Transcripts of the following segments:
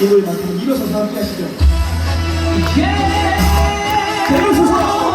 이불만큼 일어서서 함께 하시죠. 일어서서!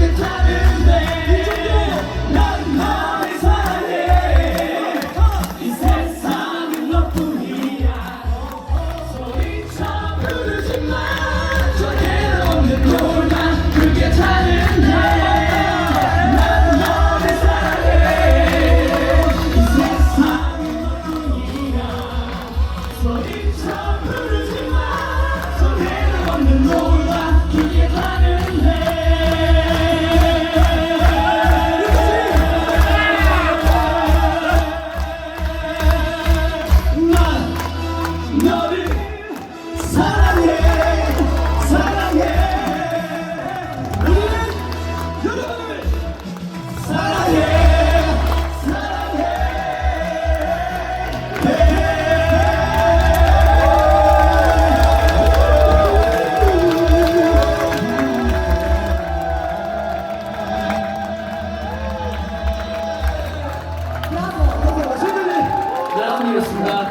can try to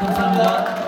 감사합니다. 감사합니다.